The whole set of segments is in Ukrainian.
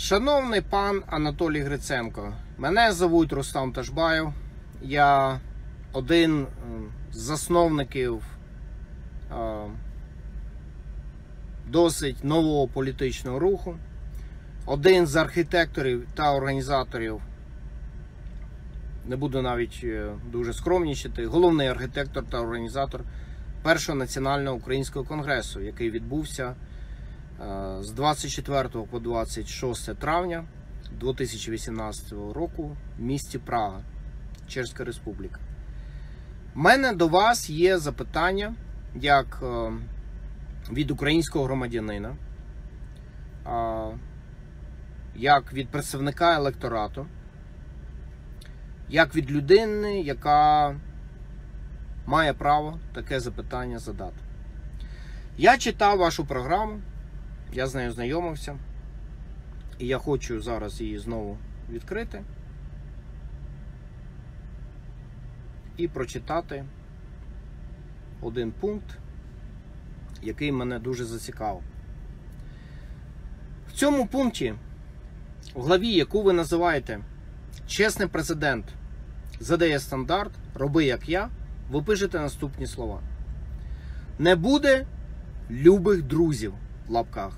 Шановний пан Анатолій Гриценко, мене звуть Рустам Ташбаєв. Я один е, з засновників е, досить нового політичного руху, один з архітекторів та організаторів, не буду навіть е, дуже скромнічити, головний архітектор та організатор першого національного українського конгресу, який відбувся з 24 по 26 травня 2018 року в місті Прага, Чеська Республіка. У мене до вас є запитання як е, від українського громадянина, як від представника електорату, як від людини, яка має право таке запитання задати. Я читав вашу програму, я з нею знайомився, і я хочу зараз її знову відкрити і прочитати один пункт, який мене дуже зацікавив. В цьому пункті, в главі, яку ви називаєте Чесний президент задає стандарт, роби як я, ви пишете наступні слова. Не буде любих друзів в лапках.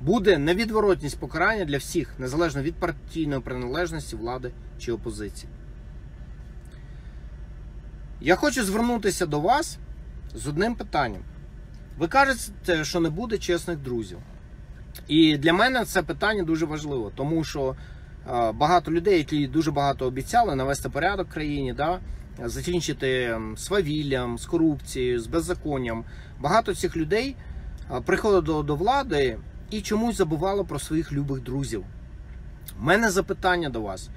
Буде невідворотність покарання для всіх, незалежно від партійної приналежності, влади чи опозиції. Я хочу звернутися до вас з одним питанням. Ви кажете, що не буде чесних друзів. І для мене це питання дуже важливо, тому що е, багато людей, які дуже багато обіцяли навести порядок в країні, да, закінчити свавіллям, з корупцією, з беззаконням. Багато цих людей приходило до, влади і чомусь забувало про своїх любих друзів. У мене запитання до вас.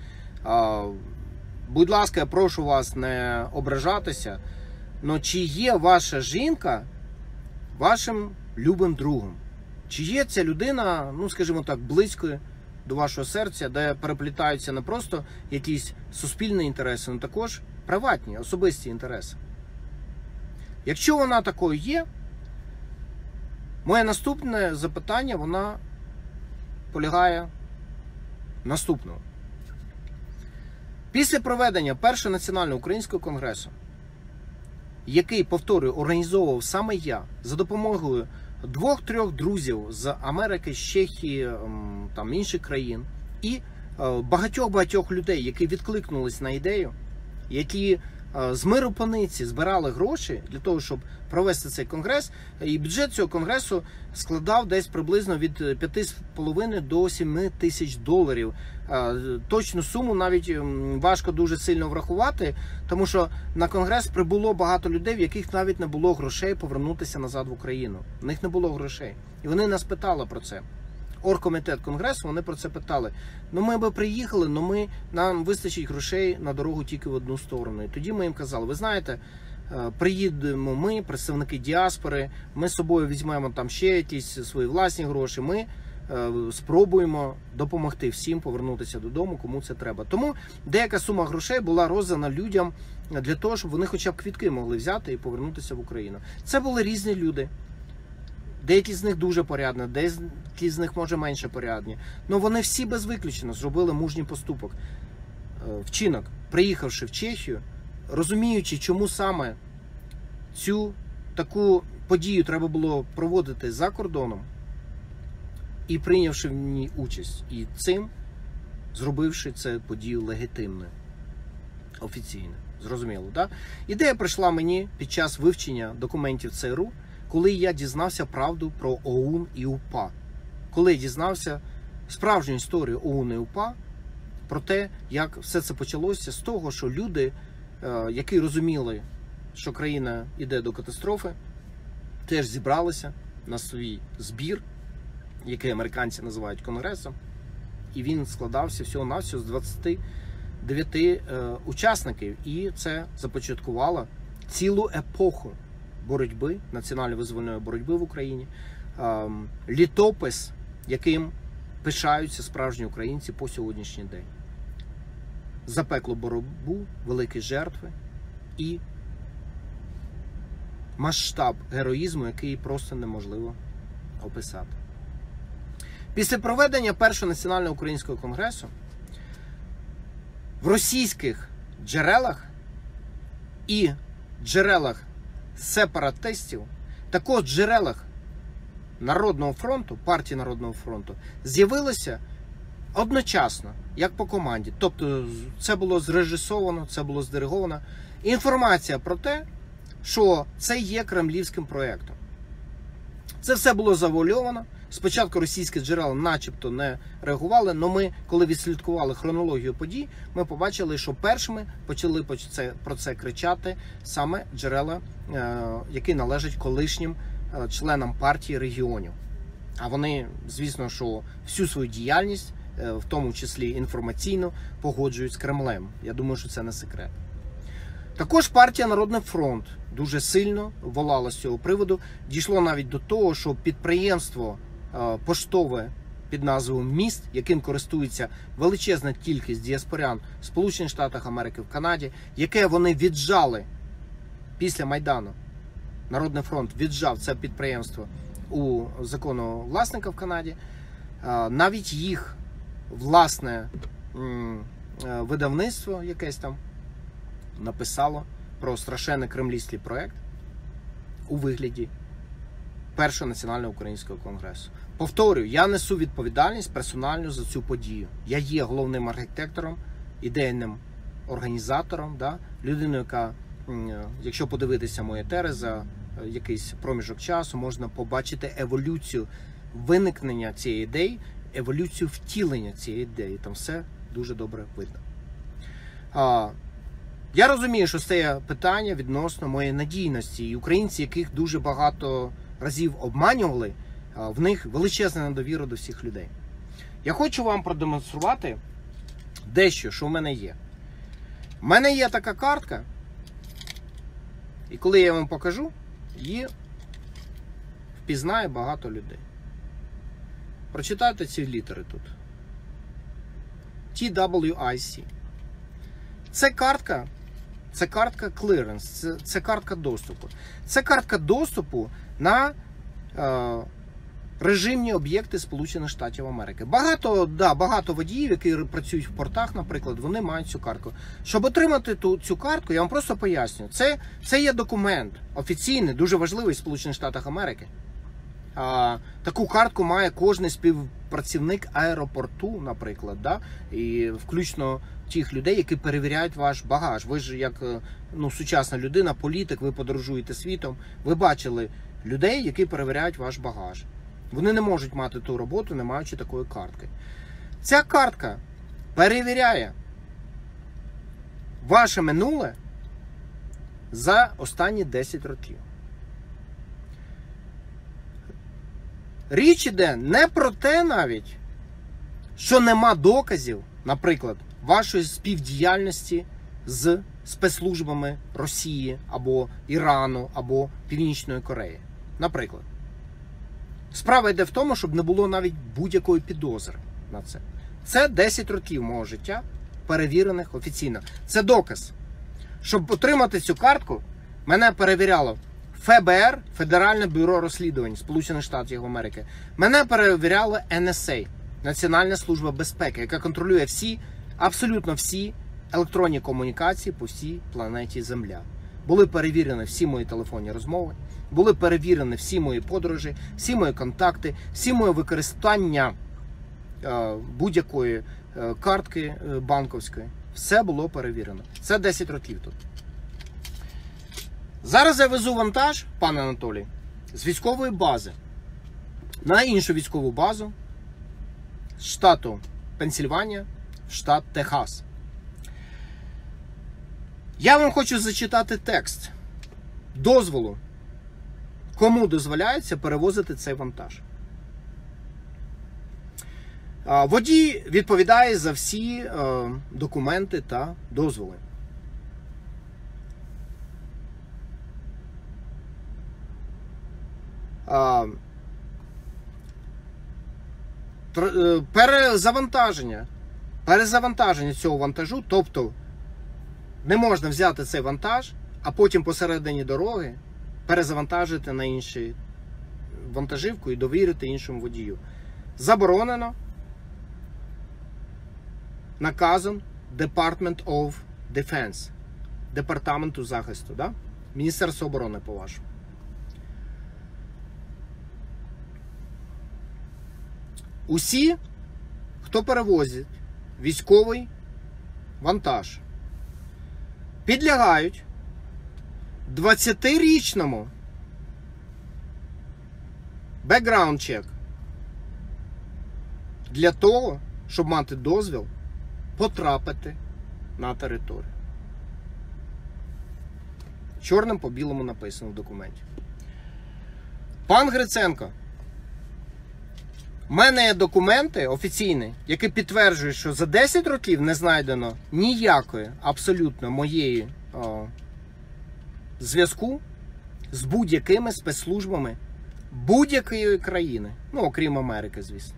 Будь ласка, я прошу вас не ображатися. Но чи є ваша жінка вашим любим другом? Чи є ця людина, ну скажімо так, близькою до вашого серця, де переплітаються не просто якісь суспільні інтереси, але також приватні, особисті інтереси? Якщо вона такою є, моє наступне запитання вона полягає в наступному. Після проведення першого національного українського конгресу, який, повторюю, організовував саме я за допомогою двох-трьох друзів з Америки, з Чехії, ем, там інших країн, і багатьох-багатьох людей, які відкликнулись на ідею, які е, з миру паниці збирали гроші для того, щоб провести цей конгрес. І бюджет цього конгресу складав десь приблизно від 5,5 до 7 тисяч доларів. Е, Точну суму навіть важко дуже сильно врахувати, тому що на конгрес прибуло багато людей, в яких навіть не було грошей повернутися назад в Україну. В них не було грошей, і вони нас питали про це. Оргкомітет конгресу вони про це питали. Ну ми би приїхали, але ми нам вистачить грошей на дорогу тільки в одну сторону. І тоді ми їм казали: ви знаєте, е, приїдемо ми, представники діаспори, ми з собою візьмемо там ще якісь свої власні гроші. Ми е, спробуємо допомогти всім повернутися додому, кому це треба. Тому деяка сума грошей була роздана людям для того, щоб вони, хоча б квітки могли взяти і повернутися в Україну. Це були різні люди. Деякі з них дуже порядні, деякі з них може менше порядні. Ну вони всі без виключення зробили мужній поступок. Е, Вчинок, приїхавши в Чехію, розуміючи, чому саме цю таку подію треба було проводити за кордоном, і прийнявши в ній участь, і цим зробивши це подію легітимною, офіційно. Зрозуміло, так? Ідея прийшла мені під час вивчення документів ЦРУ коли я дізнався правду про ОУН і УПА, коли я дізнався справжню історію ОУН і УПА, про те, як все це почалося з того, що люди, е, які розуміли, що країна йде до катастрофи, теж зібралися на свій збір, який американці називають конгресом, і він складався всього-навсього з 29 е, учасників, і це започаткувало цілу епоху боротьби, національно-визвольної боротьби в Україні, ем, літопис, яким пишаються справжні українці по сьогоднішній день. Запекло боротьбу, великі жертви і масштаб героїзму, який просто неможливо описати. Після проведення першого національного українського конгресу в російських джерелах і джерелах сепаратистів, також джерелах Народного фронту, партії Народного фронту, з'явилися одночасно, як по команді. Тобто, це було зрежисовано, це було здириговано. Інформація про те, що це є кремлівським проєктом. Це все було завуальовано. Спочатку російські джерела, начебто, не реагували. але ми, коли відслідкували хронологію подій, ми побачили, що першими почали про це кричати саме джерела, е, які належать колишнім е, членам партії регіонів. А вони, звісно, що всю свою діяльність, е, в тому числі інформаційно, погоджують з Кремлем. Я думаю, що це не секрет. Також партія Народний фронт дуже сильно волала з цього приводу. Дійшло навіть до того, що підприємство поштове під назвою Міст, яким користується величезна кількість діаспорян в Сполучених Штатах Америки в Канаді, яке вони віджали після Майдану. Народний фронт віджав це підприємство у закону власника в Канаді. Е, навіть їх власне е, видавництво якесь там написало про страшенний кремлівський проект у вигляді першого національного українського конгресу. Повторюю, я несу відповідальність персонально за цю подію. Я є головним архітектором, ідейним організатором, да? людиною, яка, якщо подивитися моє тери за е, якийсь проміжок часу, можна побачити еволюцію виникнення цієї ідеї, еволюцію втілення цієї ідеї. Там все дуже добре видно. Я розумію, що це питання відносно моєї надійності, і українці, яких дуже багато разів обманювали, в них величезна недовіра до всіх людей. Я хочу вам продемонструвати дещо, що в мене є. У мене є така картка, і коли я вам покажу, її впізнає багато людей. Прочитайте ці літери тут. TWIC. Це картка це картка клиренс, це, це картка доступу. Це картка доступу на е, режимні об'єкти Сполучених Штатів Америки. Багато да, багато водіїв, які працюють в портах, наприклад, вони мають цю картку. Щоб отримати ту, цю картку, я вам просто поясню. Це це є документ офіційний, дуже важливий в Сполучених Штатах Америки. А, Таку картку має кожен співпрацівник аеропорту, наприклад, да? і включно тих людей, які перевіряють ваш багаж. Ви ж як е, ну, сучасна людина, політик, ви подорожуєте світом. Ви бачили людей, які перевіряють ваш багаж. Вони не можуть мати ту роботу, не маючи такої картки. Ця картка перевіряє ваше минуле за останні 10 років. Річ іде не про те навіть, що нема доказів, наприклад, вашої співдіяльності з спецслужбами Росії або Ірану або Північної Кореї. Наприклад, справа йде в тому, щоб не було навіть будь-якої підозри на це. Це 10 років мого життя, перевірених офіційно. Це доказ. Щоб отримати цю картку, мене перевіряло ФБР, Федеральне бюро розслідувань Сполучених Штатів Америки. Мене перевіряло NSA, Національна служба безпеки, яка контролює всі абсолютно всі електронні комунікації по всій планеті Земля. Були перевірені всі мої телефонні розмови, були перевірені всі мої подорожі, всі мої контакти, всі мої використання е, будь-якої е, картки е, банковської. Все було перевірено. Це 10 років тут. Зараз я везу вантаж, пане Анатолій, з військової бази на іншу військову базу з штату Пенсільванія штат Техас. Я вам хочу зачитати текст дозволу, кому дозволяється перевозити цей вантаж. Водій відповідає за всі е, документи та дозволи. Е, перезавантаження перезавантаження цього вантажу, тобто не можна взяти цей вантаж, а потім посередині дороги перезавантажити на іншу вантажівку і довірити іншому водію. заборонено наказом Department of Defense, Департаменту захисту, да? Міністерство оборони, по-вашому. Усі, хто перевозить військовий вантаж, підлягають 20-річному бекграунд чек для того, щоб мати дозвіл потрапити на територію. Чорним по білому написано в документі. Пан Гриценко. У мене є документи офіційні, які підтверджують, що за 10 років не знайдено ніякої абсолютно моєї зв'язку з будь-якими спецслужбами будь-якої країни, ну окрім Америки, звісно.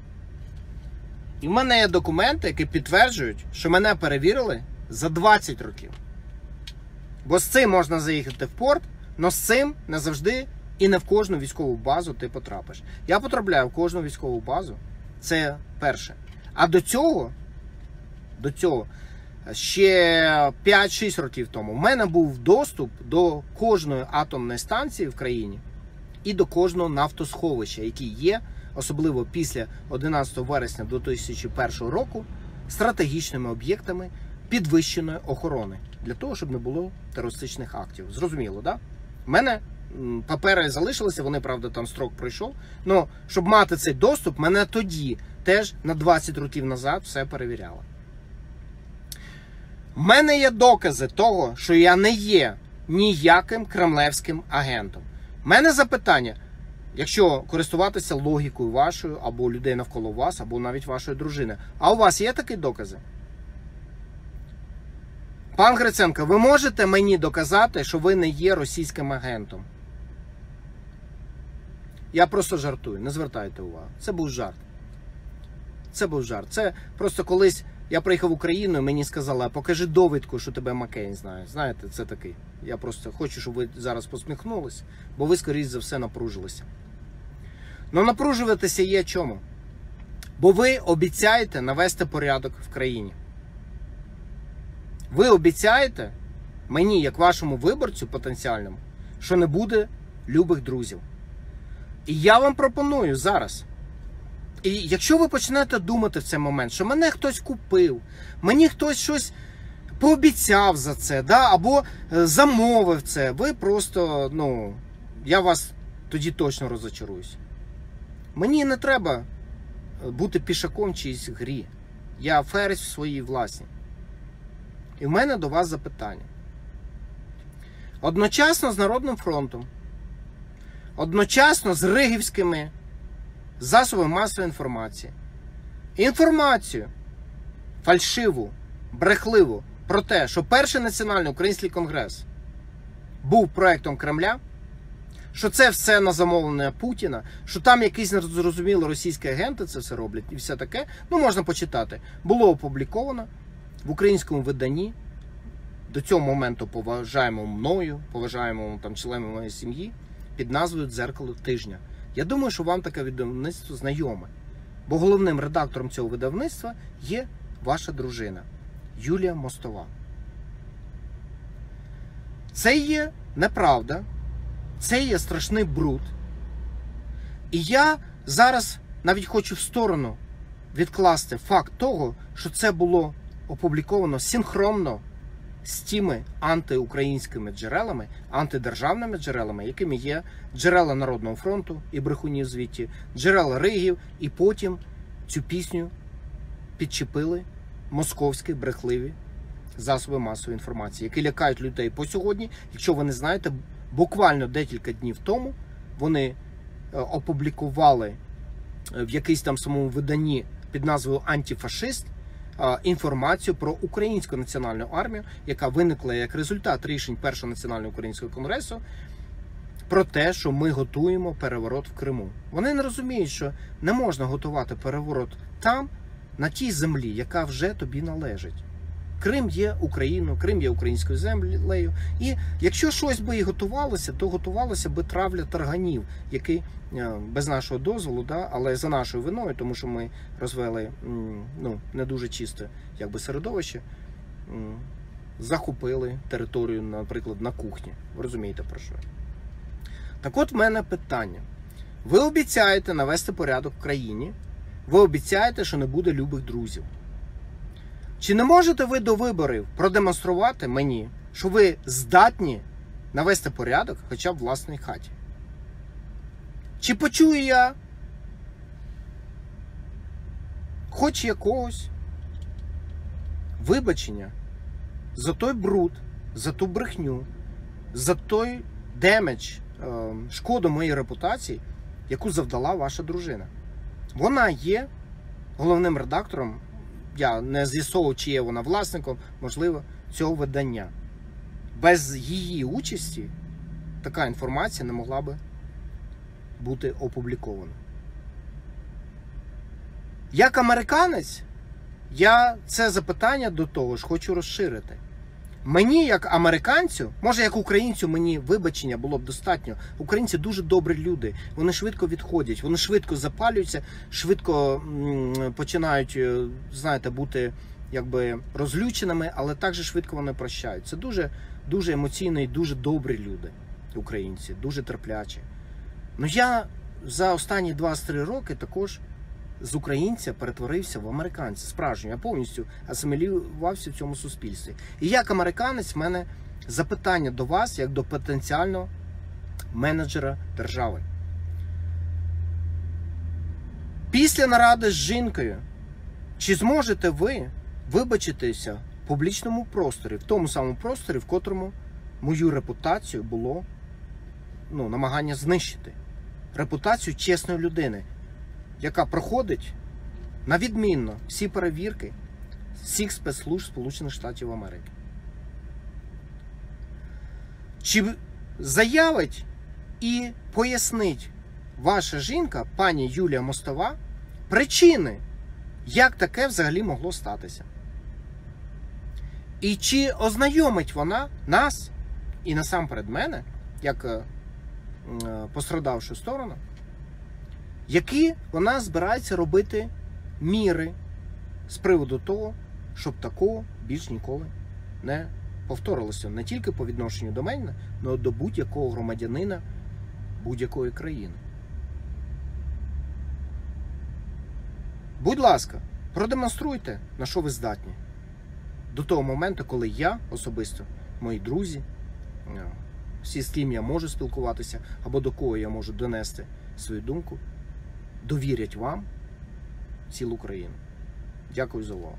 І в мене є документи, які підтверджують, що мене перевірили за 20 років. Бо з цим можна заїхати в порт, але з цим не завжди і не в кожну військову базу ти потрапиш. Я потрапляю в кожну військову базу. Це перше. А до цього, до цього, ще 5-6 років тому в мене був доступ до кожної атомної станції в країні і до кожного нафтосховища, які є, особливо після 11 вересня 2001 року, стратегічними об'єктами підвищеної охорони для того, щоб не було терористичних актів. Зрозуміло, да? У мене папери залишилися, вони, правда, там строк пройшов. Ну, щоб мати цей доступ, мене тоді теж на 20 років назад все перевіряло. У мене є докази того, що я не є ніяким кремлевським агентом. У мене запитання, якщо користуватися логікою вашою, або людей навколо вас, або навіть вашої дружини. А у вас є такі докази? Пан Гриценко, ви можете мені доказати, що ви не є російським агентом? Я просто жартую, не звертайте увагу. Це був жарт. Це був жарт. Це просто колись я приїхав в Україну і мені сказали, покажи довідку, що тебе Маккейн знає. Знаєте, це такий. Я просто хочу, щоб ви зараз посміхнулись, бо ви, скоріш за все, напружилися. Ну напружуватися є чому? Бо ви обіцяєте навести порядок в країні. Ви обіцяєте мені, як вашому виборцю потенціальному, що не буде любих друзів. І я вам пропоную зараз. І якщо ви почнете думати в цей момент, що мене хтось купив, мені хтось щось пообіцяв за це, да, або е, замовив це, ви просто, ну, я вас тоді точно розочаруюсь. Мені не треба е, бути пішаком чиїсь грі. Я ферзь в своїй власній. І в мене до вас запитання. Одночасно з Народним фронтом, одночасно з ригівськими засобами масової інформації, інформацію фальшиву, брехливу про те, що перший національний український конгрес був проектом Кремля, що це все на замовлення Путіна, що там якісь незрозумілі російські агенти це все роблять і все таке. Ну, можна почитати. Було опубліковано в українському виданні. До цього моменту поважаємо мною, поважаємо там членів моєї сім'ї під назвою Дзеркало тижня. Я думаю, що вам таке видавництво знайоме. Бо головним редактором цього видавництва є ваша дружина Юлія Мостова. Це є неправда, це є страшний бруд. І я зараз навіть хочу в сторону відкласти факт того, що це було опубліковано синхронно з тими антиукраїнськими джерелами, антидержавними джерелами, якими є джерела Народного фронту і брехунів звідті, джерела Ригів, і потім цю пісню підчепили московські брехливі засоби масової інформації, які лякають людей по сьогодні. Якщо ви не знаєте, буквально декілька днів тому вони е, опублікували е, в якійсь там самому виданні під назвою Антифашист інформацію про українську національну армію, яка виникла як результат рішень першого національного українського конгресу. Про те, що ми готуємо переворот в Криму. Вони не розуміють, що не можна готувати переворот там, на тій землі, яка вже тобі належить. Крим є Україною, Крим є українською землею. І якщо щось би і готувалося, то готувалося би травля тарганів, які е, без нашого дозволу, да, але за нашою виною, тому що ми розвели ну, не дуже чисте якби, середовище, захопили територію, наприклад, на кухні. Ви розумієте про що? Так от в мене питання. Ви обіцяєте навести порядок в країні, ви обіцяєте, що не буде любих друзів. Чи не можете ви до виборів продемонструвати мені, що ви здатні навести порядок хоча б в власній хаті? Чи почую я хоч якогось вибачення за той бруд, за ту брехню, за той демедж, е, шкоду моїй репутації, яку завдала ваша дружина? Вона є головним редактором я не з'ясовував, чи є вона власником, можливо, цього видання. Без її участі така інформація не могла би бути опублікована. Як американець, я це запитання до того ж хочу розширити. Мені, як американцю, може як українцю, мені вибачення було б достатньо. Українці дуже добрі люди. Вони швидко відходять, вони швидко запалюються, швидко починають, е, знаєте, бути якби розлюченими, але також швидко вони прощають. Це дуже, дуже емоційно і дуже добрі люди, українці, дуже терплячі. Ну я за останні 23 роки також з українця перетворився в американця. Справжнього, я повністю асимілювався в цьому суспільстві. І як американець, в мене запитання до вас, як до потенціального менеджера держави. Після наради з жінкою, чи зможете ви вибачитися в публічному просторі, в тому самому просторі, в котрому мою репутацію було ну, намагання знищити? Репутацію чесної людини, яка проходить на відмінно всі перевірки всіх спецслужб Сполучених Штатів Америки. Чи заявить і пояснить ваша жінка, пані Юлія Мостова, причини, як таке взагалі могло статися? І чи ознайомить вона нас і насамперед мене, як е, е, пострадавшу сторону, які вона збирається робити міри з приводу того, щоб такого більш ніколи не повторилося не тільки по відношенню до мене, але до будь-якого громадянина будь-якої країни. Будь ласка, продемонструйте, на що ви здатні. До того моменту, коли я особисто, мої друзі, е, всі, з ким я можу спілкуватися, або до кого я можу донести свою думку, довірять вам цілу країну. Дякую за увагу.